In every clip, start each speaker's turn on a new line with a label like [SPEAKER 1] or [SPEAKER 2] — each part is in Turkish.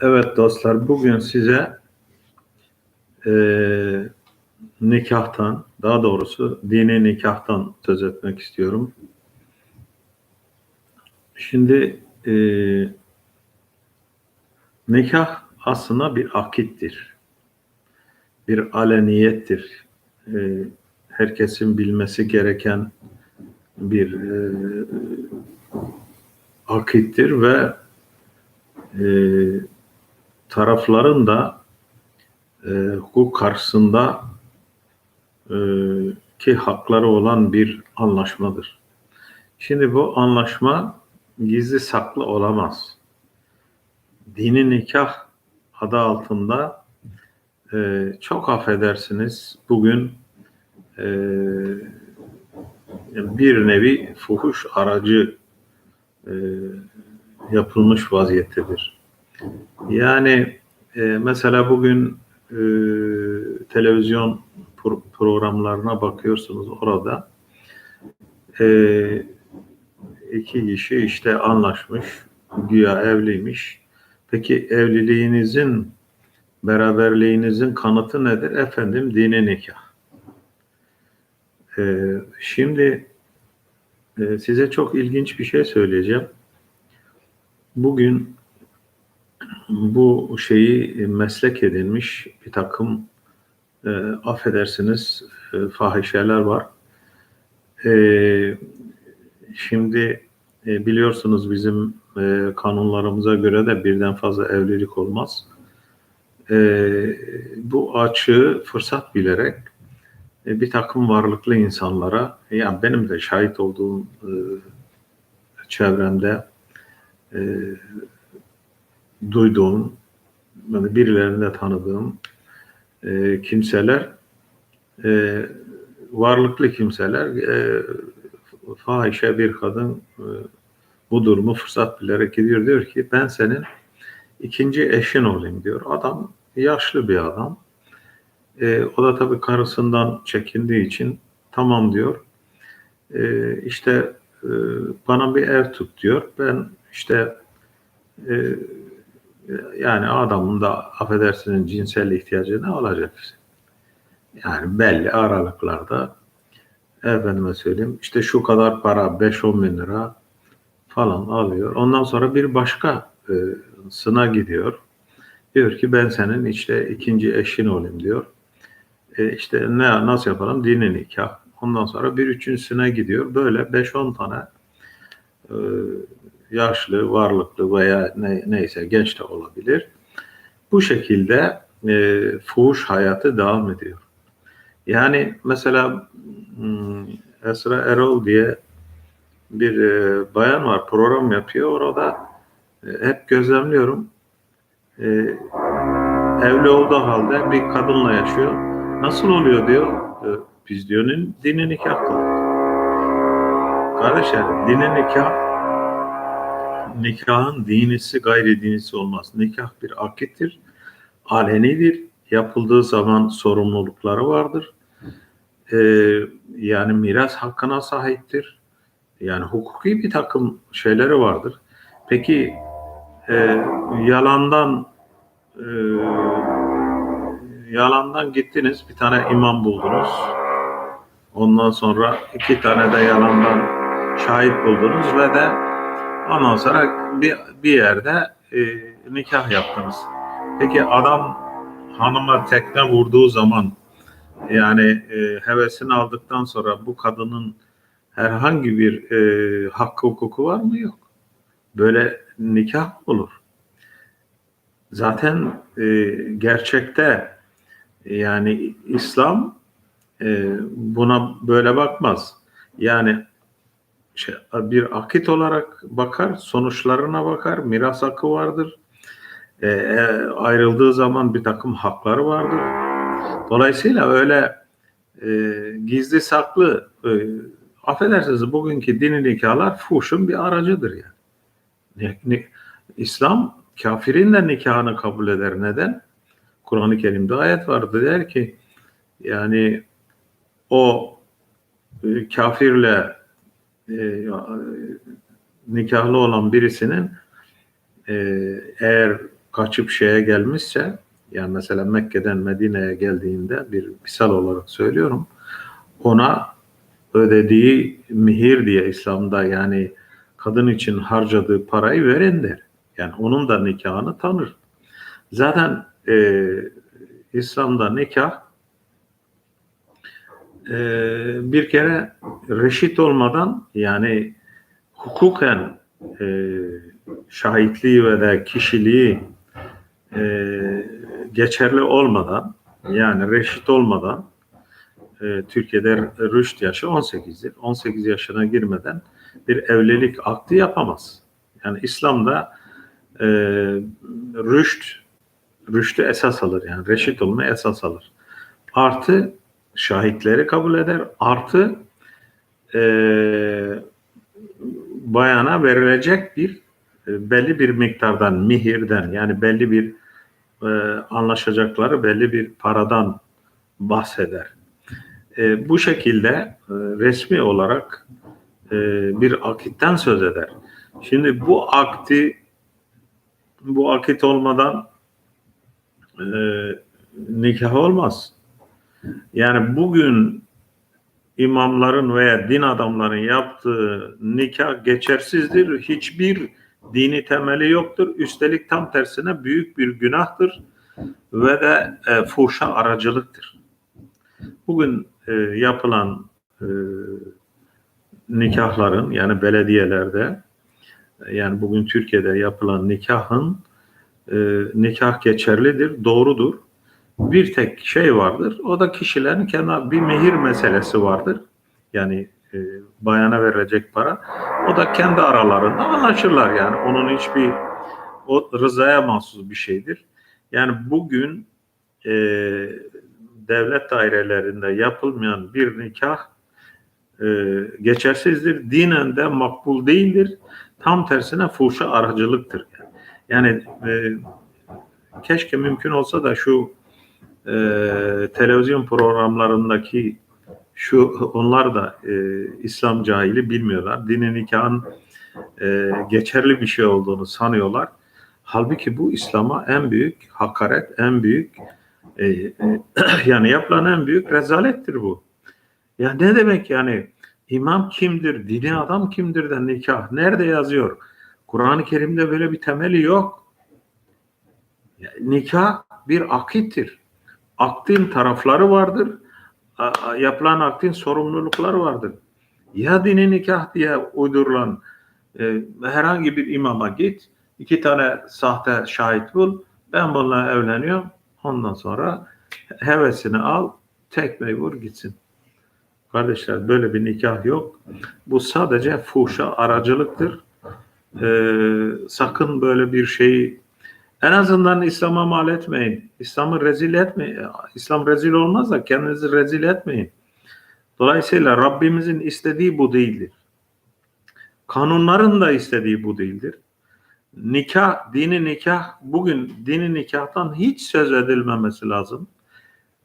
[SPEAKER 1] Evet dostlar, bugün size eee, nikahtan, daha doğrusu dini nikahtan söz etmek istiyorum. Şimdi eee, nikah aslında bir akittir, bir aleniyettir. Eee, herkesin bilmesi gereken bir eee akittir ve eee tarafların da e, hukuk karşısında e, ki hakları olan bir anlaşmadır. Şimdi bu anlaşma gizli saklı olamaz. Dini nikah adı altında e, çok affedersiniz bugün e, bir nevi fuhuş aracı e, yapılmış vaziyettedir. Yani e, mesela bugün e, televizyon pro- programlarına bakıyorsunuz orada e, iki kişi işte anlaşmış, güya evliymiş. Peki evliliğinizin, beraberliğinizin kanıtı nedir? Efendim dini nikah. E, şimdi e, size çok ilginç bir şey söyleyeceğim. Bugün bu şeyi meslek edinmiş bir takım e, affedersiniz e, fahişeler var. E, şimdi e, biliyorsunuz bizim e, kanunlarımıza göre de birden fazla evlilik olmaz. E, bu açığı fırsat bilerek e, bir takım varlıklı insanlara, yani benim de şahit olduğum e, çevremde e, duyduğum, yani birilerinde tanıdığım e, kimseler, e, varlıklı kimseler, e, fahişe bir kadın e, bu durumu fırsat bilerek gidiyor. Diyor ki ben senin ikinci eşin olayım diyor. Adam yaşlı bir adam. E, o da tabii karısından çekindiği için tamam diyor. E, işte e, bana bir ev tut diyor. Ben işte e, yani adamın da affedersiniz cinsel ihtiyacını alacak işte. Yani belli aralıklarda efendime söyleyeyim işte şu kadar para 5-10 bin lira falan alıyor. Ondan sonra bir başka e, sına gidiyor. Diyor ki ben senin işte ikinci eşin olayım diyor. E, işte ne nasıl yapalım? Dini nikah. Ondan sonra bir üçüncüsüne gidiyor. Böyle 5-10 tane yaşlı, varlıklı veya ne, neyse genç de olabilir. Bu şekilde e, fuhuş hayatı devam ediyor. Yani mesela hmm, Esra Erol diye bir e, bayan var program yapıyor. Orada e, hep gözlemliyorum. E, evli olduğu halde bir kadınla yaşıyor. Nasıl oluyor diyor. E, biz diyor dini nikah kardeşler dini nikah nikahın dinisi gayri dinisi olmaz. Nikah bir akittir, alenidir. Yapıldığı zaman sorumlulukları vardır. Ee, yani miras hakkına sahiptir. Yani hukuki bir takım şeyleri vardır. Peki e, yalandan e, yalandan gittiniz bir tane imam buldunuz. Ondan sonra iki tane de yalandan şahit buldunuz ve de Ondan sonra bir, bir yerde e, nikah yaptınız. Peki adam hanıma tekne vurduğu zaman yani e, hevesini aldıktan sonra bu kadının herhangi bir e, hakkı hukuku var mı? Yok. Böyle nikah olur. Zaten e, gerçekte yani İslam e, buna böyle bakmaz. Yani şey, bir akit olarak bakar, sonuçlarına bakar, miras hakkı vardır. E, ayrıldığı zaman bir takım hakları vardır. Dolayısıyla öyle e, gizli saklı e, affedersiniz bugünkü dini nikahlar fuhuşun bir aracıdır yani. Ne, ne, İslam kafirin de nikahını kabul eder. Neden? Kur'an-ı Kerim'de ayet vardı der ki yani o e, kafirle e, nikahlı olan birisinin e, eğer kaçıp şeye gelmişse yani mesela Mekke'den Medine'ye geldiğinde bir misal olarak söylüyorum ona ödediği mihir diye İslam'da yani kadın için harcadığı parayı verin der. Yani onun da nikahını tanır. Zaten e, İslam'da nikah e, bir kere reşit olmadan yani hukuken e, şahitliği ve de kişiliği e, geçerli olmadan yani reşit olmadan e, Türkiye'de rüşt yaşı 18'dir. 18 yaşına girmeden bir evlilik akdi yapamaz. Yani İslam'da e, rüşt rüştü esas alır yani reşit olma esas alır. Artı şahitleri kabul eder. Artı e, bayana verilecek bir e, belli bir miktardan mihirden yani belli bir e, anlaşacakları belli bir paradan bahseder. E, bu şekilde e, resmi olarak e, bir akitten söz eder. Şimdi bu akti bu akit olmadan e, nikah olmaz. Yani bugün imamların veya din adamların yaptığı nikah geçersizdir. Hiçbir dini temeli yoktur. Üstelik tam tersine büyük bir günahtır ve de e, fuhşa aracılıktır. Bugün e, yapılan e, nikahların yani belediyelerde yani bugün Türkiye'de yapılan nikahın e, nikah geçerlidir, doğrudur. Bir tek şey vardır. O da kişilerin kendi bir mehir meselesi vardır. Yani e, bayana verilecek para. O da kendi aralarında anlaşırlar yani. Onun hiçbir o rızaya mahsus bir şeydir. Yani bugün e, devlet dairelerinde yapılmayan bir nikah e, geçersizdir. Dinen de makbul değildir. Tam tersine fuhşa aracılıktır. Yani e, keşke mümkün olsa da şu e, televizyon programlarındaki şu onlar da e, İslam cahili bilmiyorlar. Dinin nikahın e, geçerli bir şey olduğunu sanıyorlar. Halbuki bu İslam'a en büyük hakaret, en büyük e, e, yani yapılan en büyük rezalettir bu. Ya ne demek yani imam kimdir, dini adam kimdir de nikah nerede yazıyor? Kur'an-ı Kerim'de böyle bir temeli yok. Yani nikah bir akittir. Aktin tarafları vardır. Yapılan aktin sorumlulukları vardır. Ya dini nikah diye uydurulan e, herhangi bir imama git, iki tane sahte şahit bul, ben bununla evleniyorum, ondan sonra hevesini al, tekmeyi vur gitsin. Kardeşler böyle bir nikah yok. Bu sadece fuhşa aracılıktır. Ee, sakın böyle bir şeyi en azından İslam'a mal etmeyin. İslam'ı rezil etmeyin. İslam rezil olmaz da kendinizi rezil etmeyin. Dolayısıyla Rabbimizin istediği bu değildir. Kanunların da istediği bu değildir. Nikah, dini nikah, bugün dini nikahtan hiç söz edilmemesi lazım.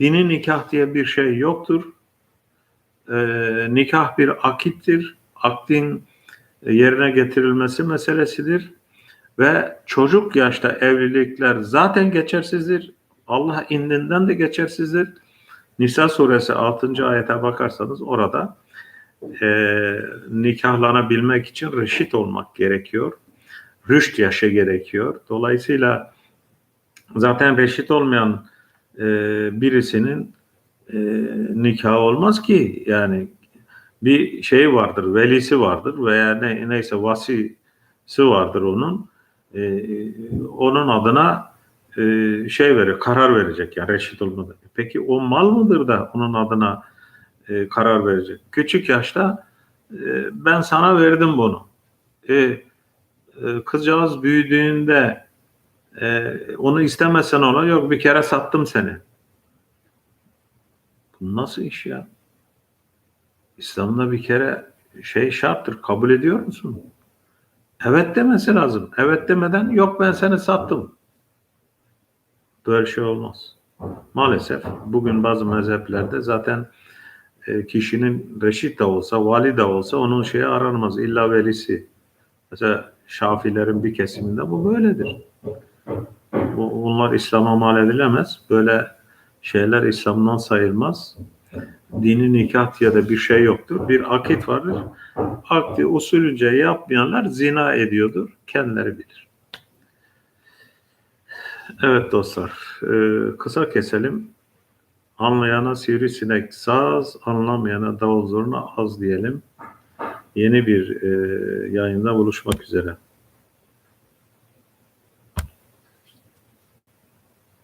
[SPEAKER 1] Dini nikah diye bir şey yoktur. Ee, nikah bir akittir. Akdin yerine getirilmesi meselesidir. Ve çocuk yaşta evlilikler zaten geçersizdir. Allah indinden de geçersizdir. Nisa suresi 6. ayete bakarsanız orada e, nikahlanabilmek için reşit olmak gerekiyor. Rüşt yaşı gerekiyor. Dolayısıyla zaten reşit olmayan e, birisinin e, nikahı olmaz ki. Yani bir şey vardır, velisi vardır veya ne, neyse vasisi vardır onun e, onun adına e, şey verir, karar verecek yani reşit olmadı. Peki o mal mıdır da onun adına e, karar verecek? Küçük yaşta e, ben sana verdim bunu. E, e, kızcağız büyüdüğünde e, onu istemesen ona yok bir kere sattım seni. Bu nasıl iş ya? İslam'da bir kere şey şarttır. Kabul ediyor musun? Evet demesi lazım. Evet demeden yok ben seni sattım. Böyle şey olmaz. Maalesef bugün bazı mezheplerde zaten e, kişinin reşit de olsa, vali de olsa onun şeyi aranmaz. İlla velisi. Mesela Şafilerin bir kesiminde bu böyledir. bu- bunlar İslam'a mal edilemez. Böyle şeyler İslam'dan sayılmaz. Dini nikah ya da bir şey yoktur. Bir akit vardır. Akdi usulünce yapmayanlar zina ediyordur. Kendileri bilir. Evet dostlar. e, kısa keselim. Anlayana sivrisinek saz, anlamayana davul zurna az diyelim. Yeni bir e, yayında buluşmak üzere.